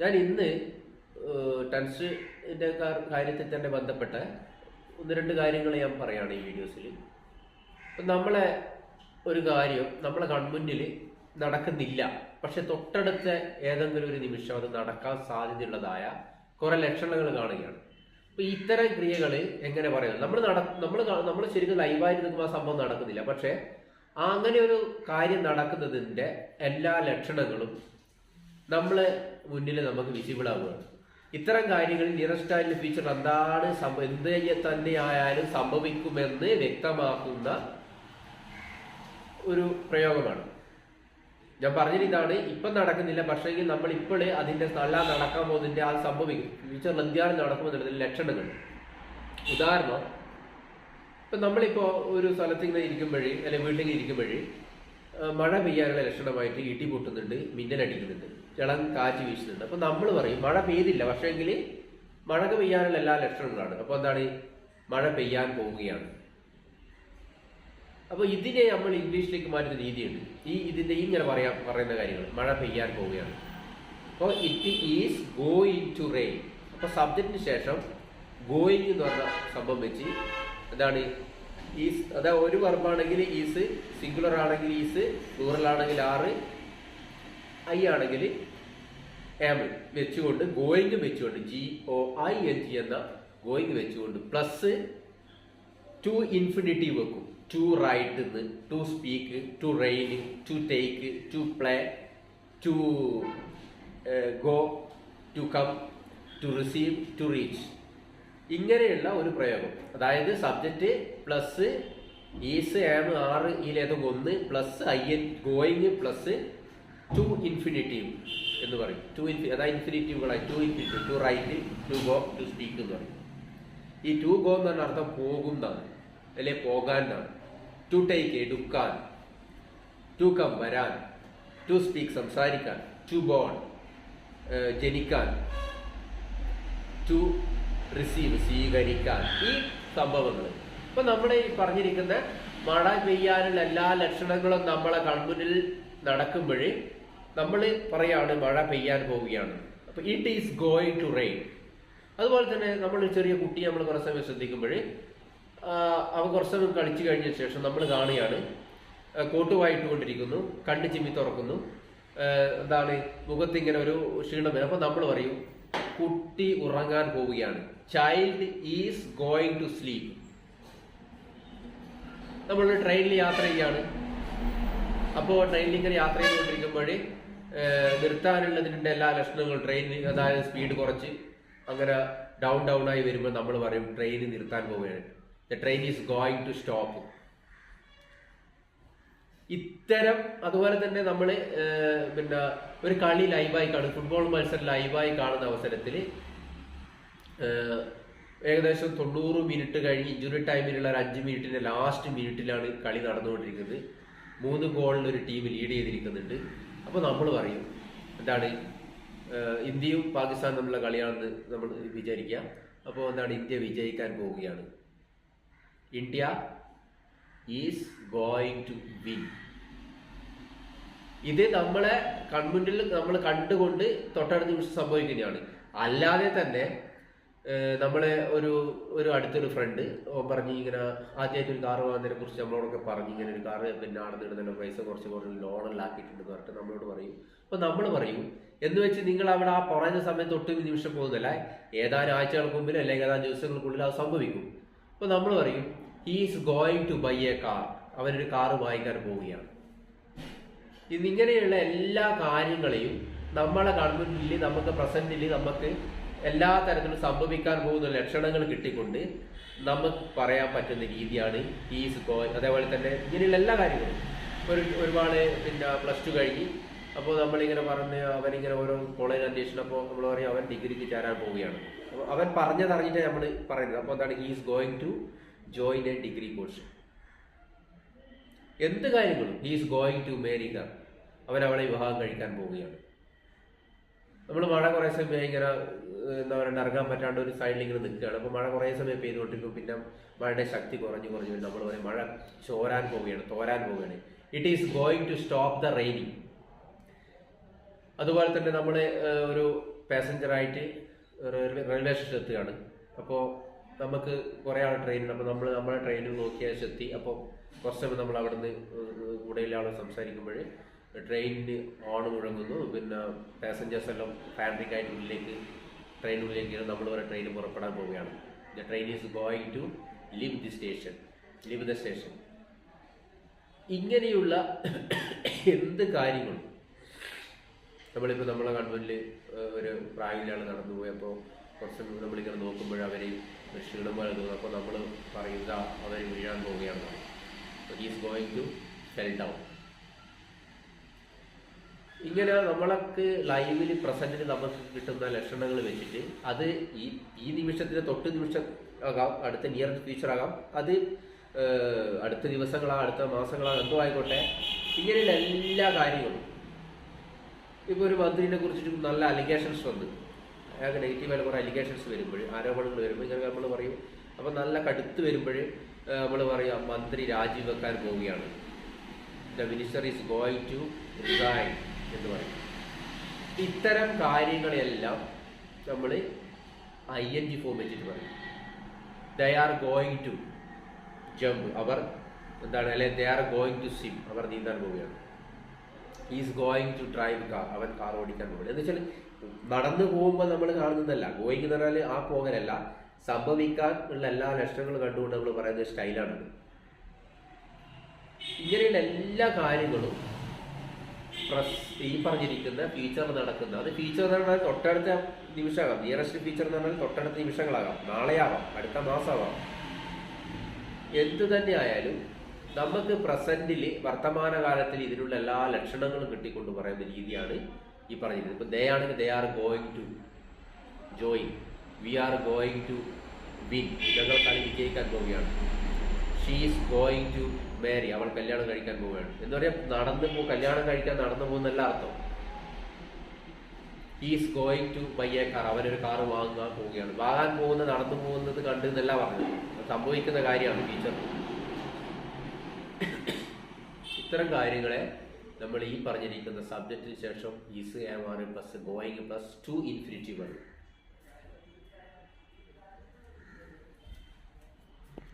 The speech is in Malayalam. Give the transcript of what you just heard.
ഞാൻ ഇന്ന് ടെൻസിന്റെ കാര്യത്തിൽ തന്നെ ബന്ധപ്പെട്ട ഒന്ന് രണ്ട് കാര്യങ്ങൾ ഞാൻ പറയുകയാണ് ഈ വീഡിയോസിൽ. ഇപ്പം നമ്മളെ ഒരു കാര്യം നമ്മളെ കൺമുന്നിൽ നടക്കുന്നില്ല. പക്ഷെ തൊട്ടടുത്ത ഏതെങ്കിലും ഒരു നിമിഷം അത് നടക്കാൻ സാധ്യതയുള്ളതായ കുറെ ലക്ഷണങ്ങൾ കാണുകയാണ്. അപ്പൊ ഇത്തരം ക്രിയകൾ എങ്ങനെ പറയുന്നത്? നമ്മൾ നട നമ്മൾ നമ്മൾ ശരിക്കും ലൈവായിട്ട് നിൽക്കുമ്പോൾ ആ സംഭവം നടക്കുന്നില്ല. പക്ഷെ അങ്ങനെ ഒരു കാര്യം നടക്കുന്നതിന്റെ എല്ലാ ലക്ഷണങ്ങളും നമ്മളെ മുന്നിൽ നമുക്ക് വിസിബിൾ ആവുകയാണ്. ഇത്തരം കാര്യങ്ങൾ നിയറസ്റ്റ് ആയിട്ടുള്ള ഫീച്ചർ എന്താണ്? എന്ത് തന്നെ ആയാലും സംഭവിക്കുമെന്ന് വ്യക്തമാക്കുന്ന ഒരു പ്രയോഗമാണ്. ഞാൻ പറഞ്ഞത് ഇതാണ്. ഇപ്പം നടക്കുന്നില്ല. പക്ഷേ നമ്മൾ ഇപ്പോൾ അതിന്റെ നല്ല നടക്കാൻ പോകുന്നതിന്റെ ആ സംഭവിക്കും. ഫ്യൂച്ചറിൽ എന്താണ് നടക്കുമെന്നുള്ളതിന്റെ ലക്ഷണങ്ങൾ. ഉദാഹരണം ഇപ്പം നമ്മളിപ്പോ ഒരു സ്ഥലത്ത് ഇങ്ങനെ ഇരിക്കുമ്പോഴേ അല്ലെങ്കിൽ വീട്ടിൽ ഇരിക്കുമ്പോഴേ മഴ പെയ്യാനുള്ള ലക്ഷണമായിട്ട് ഇടി പൊട്ടുന്നുണ്ട് മിന്നലടിക്കുന്നുണ്ട് ഇളം കാറ്റ് വീശുന്നുണ്ട്. അപ്പൊ നമ്മൾ പറയും മഴ പെയ്തില്ല പക്ഷേങ്കിൽ മഴ പെയ്യാനുള്ള എല്ലാ ലക്ഷണങ്ങളാണ്. അപ്പൊ എന്താണ്? മഴ പെയ്യാൻ പോവുകയാണ്. അപ്പൊ ഇതിനെ നമ്മൾ ഇംഗ്ലീഷിലേക്ക് മാറ്റുന്ന രീതിയുണ്ട്. ഈ ഇതിന്റെ ഇങ്ങനെ പറയാ പറയുന്ന കാര്യങ്ങൾ മഴ പെയ്യാൻ പോവുകയാണ്. അപ്പോൾ it is going to rain അപ്പൊ സബ്ജക്റ്റിന് ശേഷം ഗോയിങ് എന്ന് പറഞ്ഞ സംഭവം വെച്ച് എന്താണ്? ഈസ് അതാ ഒരു വർബാണെങ്കിൽ ഈസ് സിംഗുലർ ആണെങ്കിൽ ഈസ് പ്ലൂറൽ ആണെങ്കിൽ ആറ് ഐ ആണെങ്കിൽ എം വെച്ചുകൊണ്ട് ഗോയിങ് വെച്ചുകൊണ്ട് G O I N G എന്ന ഗോയിങ് വെച്ചുകൊണ്ട് പ്ലസ് ടു ഇൻഫിനിറ്റി വെക്കും. To write to speak to rain to take to play to go to come to receive to reach ഇങ്ങനെയുള്ള ഒരു പ്രയോഗം. അതായത് subject plus is am are ഇതിലേതും ഒന്ന് plus I N going plus to infinitive എന്ന് പറയും. ടു ഇൻഫി അതായത് ഇൻഫിനിറ്റീവുകളായി to infinitive to write to go to speak എന്ന് പറയും. ഈ ടു ഗോ എന്ന് പറഞ്ഞ അർത്ഥം പോകും എന്നാണ് അല്ലെ പോകാൻ എന്നാണ് ടു ടേക്ക് എടുക്കാൻ. ടു കം വരാൻ. ടു സ്പീക്ക് സംസാരിക്കാൻ. ടു ബോൺ ജനിക്കാൻ. ടു റിസീവ് സ്വീകരിക്കാൻ. ഈ സംഭവങ്ങൾ. ഇപ്പൊ നമ്മുടെ ഈ പറഞ്ഞിരിക്കുന്ന മഴ പെയ്യാനുള്ള എല്ലാ ലക്ഷണങ്ങളും നമ്മളെ കൺമുന്നിൽ നടക്കുമ്പോഴേ നമ്മൾ പറയാണ് മഴ പെയ്യാൻ പോവുകയാണ്. അപ്പൊ it is going to rain അതുപോലെ തന്നെ നമ്മൾ ചെറിയ കുട്ടി നമ്മൾ കുറേ സമയം ശ്രദ്ധിക്കുമ്പോഴേ അവ കുറച്ച് സമയം കളിച്ചു കഴിഞ്ഞ ശേഷം നമ്മൾ കാണുകയാണ്. കോട്ടുവായിട്ടുകൊണ്ടിരിക്കുന്നു. കോട്ട് വായിട്ടുകൊണ്ടിരിക്കുന്നു കണ്ണ് ചിമ്മി തുറക്കുന്നു. എന്താണ് മുഖത്തിങ്ങനെ ഒരു ക്ഷീണം വരും. അപ്പൊ നമ്മൾ പറയും കുട്ടി ഉറങ്ങാൻ പോവുകയാണ്. Child is going to sleep നമ്മൾ ട്രെയിനിൽ യാത്ര ചെയ്യാണ്. അപ്പോൾ ട്രെയിനിൽ ഇങ്ങനെ യാത്ര ചെയ്തുകൊണ്ടിരിക്കുമ്പോൾ നിർത്താനുള്ളതിന്റെ എല്ലാ ലക്ഷണങ്ങളും ട്രെയിൻ അതായത് സ്പീഡ് കുറച്ച് അങ്ങനെ ഡൗൺ ഡൗൺ ആയി വരുമ്പോൾ നമ്മൾ പറയും ട്രെയിൻ നിർത്താൻ പോവുകയാണ്. The train is going to stop ഇത്തരം അതുപോലെ തന്നെ നമ്മൾ പിന്നെ ഒരു കളി ലൈവായി കാണും. ഫുട്ബോൾ മത്സരം ലൈവായി കാണുന്ന അവസരത്തിൽ ഏകദേശം തൊണ്ണൂറ് മിനിറ്റ് കഴിഞ്ഞ് ഇഞ്ചുറി ടൈമിലുള്ള ഒരു അഞ്ച് മിനിറ്റിന്റെ ലാസ്റ്റ് മിനിറ്റിലാണ് കളി നടന്നുകൊണ്ടിരിക്കുന്നത്. മൂന്ന് ഗോളിന് ഒരു ടീം ലീഡ് ചെയ്തിരിക്കുന്നുണ്ട്. അപ്പോൾ നമ്മൾ പറയും എന്താണ് ഇന്ത്യയും പാകിസ്ഥാൻ തമ്മിലുള്ള കളിയാണെന്ന് നമ്മൾ വിചാരിക്കുക. അപ്പോൾ എന്താണ് ഇന്ത്യ വിജയിക്കാൻ പോവുകയാണ്. India is going to win ഇത് നമ്മളെ കൺമുന്നിൽ നമ്മൾ കണ്ടുകൊണ്ട് തൊട്ടടുത്ത നിമിഷം സംഭവിക്കുന്നതാണ്. അല്ലാതെ തന്നെ നമ്മളെ ഒരു ഒരു അടുത്തൊരു ഫ്രണ്ട് പറഞ്ഞു ഇങ്ങനെ ആദ്യമായിട്ട് ഒരു കാർ വാങ്ങുന്നതിനെ കുറിച്ച് നമ്മളോടൊക്കെ പറഞ്ഞു ഇങ്ങനെ ഒരു കാറ് പിന്നെ നടന്നിടുന്ന പൈസ കുറച്ച് കുറച്ച് ലോണെല്ലാക്കിയിട്ടുണ്ടെന്ന് പറഞ്ഞിട്ട് നമ്മളോട് പറയും. അപ്പോൾ നമ്മൾ പറയും എന്ന് വെച്ച് നിങ്ങൾ അവിടെ ആ പറയുന്ന സമയത്ത് ഒട്ടും നിമിഷം പോകുന്നില്ല. ഏതാനും ആഴ്ചകൾക്ക് മുമ്പിൽ അല്ലെങ്കിൽ ഏതാനും ദിവസങ്ങൾക്കുള്ളിൽ അത് സംഭവിക്കും. അപ്പോൾ നമ്മൾ പറയും he's going to buy a car അവനൊരു കാർ വാങ്ങിക്കാൻ പോവുകയാണ്. ഇന്നിങ്ങനെയുള്ള എല്ലാ കാര്യങ്ങളെയും നമ്മളെ ഗവൺമെന്റിൽ നമുക്ക് പ്രസന്റിൽ നമുക്ക് എല്ലാ തരത്തിലും സംഭവിക്കാൻ പോകുന്ന ലക്ഷണങ്ങൾ കിട്ടിക്കൊണ്ട് നമുക്ക് പറയാൻ പറ്റുന്ന രീതിയാണ് ഈ ഗോ അതേപോലെ തന്നെ ഇങ്ങനെയുള്ള എല്ലാ കാര്യങ്ങളും. ഒരു ഒരുപാട് പിന്നെ പ്ലസ് ടു കഴിഞ്ഞ് അപ്പോൾ നമ്മളിങ്ങനെ പറഞ്ഞ് അവനിങ്ങനെ ഓരോ കോളേജ് അന്വേഷിച്ചപ്പോൾ നമ്മൾ പറയും അവൻ ഡിഗ്രിക്ക് ചേരാൻ പോവുകയാണ്. അപ്പോൾ അവൻ പറഞ്ഞതറിഞ്ഞിട്ട് നമ്മൾ പറയുന്നത്. അപ്പോൾ എന്താണ് he's going to join a degree course എന്ത് കാര്യങ്ങളും ഹീസ് ഗോയിങ് ടു മേരി അവൻ അവളെ വിവാഹം കഴിക്കാൻ പോവുകയാണ്. നമ്മൾ വളരെ കുറേ സമയം എന്താ പറയുക ഇറങ്ങാൻ പറ്റാണ്ട് ഒരു സൈഡിൽ ഇങ്ങനെ നിൽക്കുകയാണ്. അപ്പോൾ മഴ കുറേ സമയം പെയ്തുകൊണ്ടിരിക്കും. പിന്നെ മഴയുടെ ശക്തി കുറഞ്ഞു കുറഞ്ഞു നമ്മൾ പറയും മഴ ചോരാൻ പോവുകയാണ് തോരാൻ പോവുകയാണ്. It is going to stop the raining അതുപോലെ തന്നെ നമ്മൾ ഒരു പാസഞ്ചറായിട്ട് റെയിൽവേ സ്റ്റേഷനിൽ എത്തുകയാണ്. അപ്പോൾ നമുക്ക് കുറേ ആൾ ട്രെയിനുണ്ട് അപ്പോൾ നമ്മൾ നമ്മളെ ട്രെയിനിൽ നോക്കിയാൽ എത്തി അപ്പോൾ കുറച്ച് സമയം നമ്മൾ അവിടുന്ന് കൂടെയുള്ള ആൾ സംസാരിക്കുമ്പോൾ ട്രെയിനിന് ഓൺ മുഴങ്ങുന്നു. പിന്നെ പാസഞ്ചേഴ്സ് എല്ലാം ഫാബ്രിക് ആയിട്ട് ഉള്ളിലേക്ക് ട്രെയിനുള്ളിലേക്ക് നമ്മൾ ഒരു ട്രെയിൻ പുറപ്പെടാൻ പോവുകയാണ്. The train is going to leave the station leave the station ഇങ്ങനെയുള്ള എന്ത് കാര്യങ്ങളും നമ്മളിപ്പോൾ നമ്മളെ കൺവെന്റിൽ ഒരു പ്രായിലാണ് നടന്നു പോയപ്പോൾ കുറച്ച് നമ്മളിങ്ങനെ നോക്കുമ്പോൾ അവരെ ക്ഷീണം പോലെ തോന്നും അപ്പോൾ നമ്മൾ പറയുക അവർ വീഴാൻ പോവുകയാണ്. Is going to fell down ഇങ്ങനെ നമ്മളൊക്കെ ലൈവിൽ പ്രസന്റിൽ നമുക്ക് കിട്ടുന്ന ലക്ഷണങ്ങൾ വെച്ചിട്ട് അത് ഈ ഈ നിമിഷത്തിന് തൊട്ട് നിമിഷം ആകാം അടുത്ത നിയർ ഫ്യൂച്ചർ ആകാം. അത് അടുത്ത ദിവസങ്ങളാ അടുത്ത മാസങ്ങളാ എന്തോ ആയിക്കോട്ടെ. ഇങ്ങനെയുള്ള എല്ലാ കാര്യങ്ങളും. ഇപ്പോൾ ഒരു മന്ത്രിനെ കുറിച്ചിട്ട് നല്ല അലിഗേഷൻസ് വന്ന് അയാൾക്ക് നെഗറ്റീവായിട്ട് കുറേ അലിഗേഷൻസ് വരുമ്പോൾ ആരോപണങ്ങൾ വരുമ്പോൾ ഇങ്ങനെ നമ്മൾ പറയും. അപ്പോൾ നല്ല കടുത്ത് വരുമ്പോൾ നമ്മൾ പറയാം മന്ത്രി രാജിവെക്കാൻ പോവുകയാണ്. The minister is going to resign എന്ന് പറയും. ഇത്തരം കാര്യങ്ങളെല്ലാം നമ്മൾ ഐ എൻ ജി ഫോം വെച്ചിട്ട് പറയും. They are going to jump അവർ എന്താണ്? അല്ലെ they are going to swim അവർ നീന്താൻ പോവുകയാണ്. Is going to drive car അവൻ കാർ ഓടിക്കാൻ പോകുന്നത് എന്ന് വെച്ചാൽ നടന്നു പോകുമ്പോൾ നമ്മൾ കാണുന്നതല്ല. ഗോയിങ് എന്ന് പറഞ്ഞാൽ ആ പോകലല്ല. സംഭവിക്കാൻ ഉള്ള എല്ലാ ലക്ഷണങ്ങളും കണ്ടുകൊണ്ട് നമ്മൾ പറയുന്ന സ്റ്റൈലാണിത് ഇങ്ങനെയുള്ള എല്ലാ കാര്യങ്ങളും പ്രസ് ഈ പറഞ്ഞിരിക്കുന്ന ഫീച്ചർ നടക്കുന്ന അത് ഫീച്ചർ എന്ന് പറഞ്ഞാൽ തൊട്ടടുത്ത നിമിഷമാകാം. നിയറസ്റ്റ് ഫീച്ചർ എന്ന് പറഞ്ഞാൽ തൊട്ടടുത്ത നിമിഷങ്ങളാകാം. നാളെയാവാം അടുത്ത മാസമാവാം. എന്തു തന്നെ ആയാലും നമുക്ക് പ്രസന്റിൽ വർത്തമാനകാലത്തിൽ ഇതിനുള്ള എല്ലാ ലക്ഷണങ്ങളും കിട്ടിക്കൊണ്ട് പറയുന്ന രീതിയാണ് ഈ പറഞ്ഞിരിക്കുന്നത്. ഇപ്പൊ ദേ ആണെങ്കിൽ they are going to join we are going to win ഞങ്ങൾ കളി വിജയിക്കാൻ പോവുകയാണ്. ഷീസ് ഗോയിങ് ടു മാരി അവൾ കല്യാണം കഴിക്കാൻ പോവുകയാണ്. എന്ന് പറയാ? നടന്നു പോ കല്യാണം കഴിക്കാൻ നടന്നു പോകുന്നല്ല അർത്ഥം. Is going to buy a car അവനൊരു കാർ വാങ്ങാൻ പോവുകയാണ്. വാങ്ങാൻ പോകുന്നത് നടന്നു പോകുന്നത് കണ്ടു എന്നല്ല പറഞ്ഞത്. സംഭവിക്കുന്ന കാര്യമാണ് ടീച്ചർ ഇത്തരം കാര്യങ്ങളെ നമ്മൾ ഈ പറഞ്ഞിരിക്കുന്ന സബ്ജക്റ്റിന് ശേഷം is are plus going plus to infinity വരും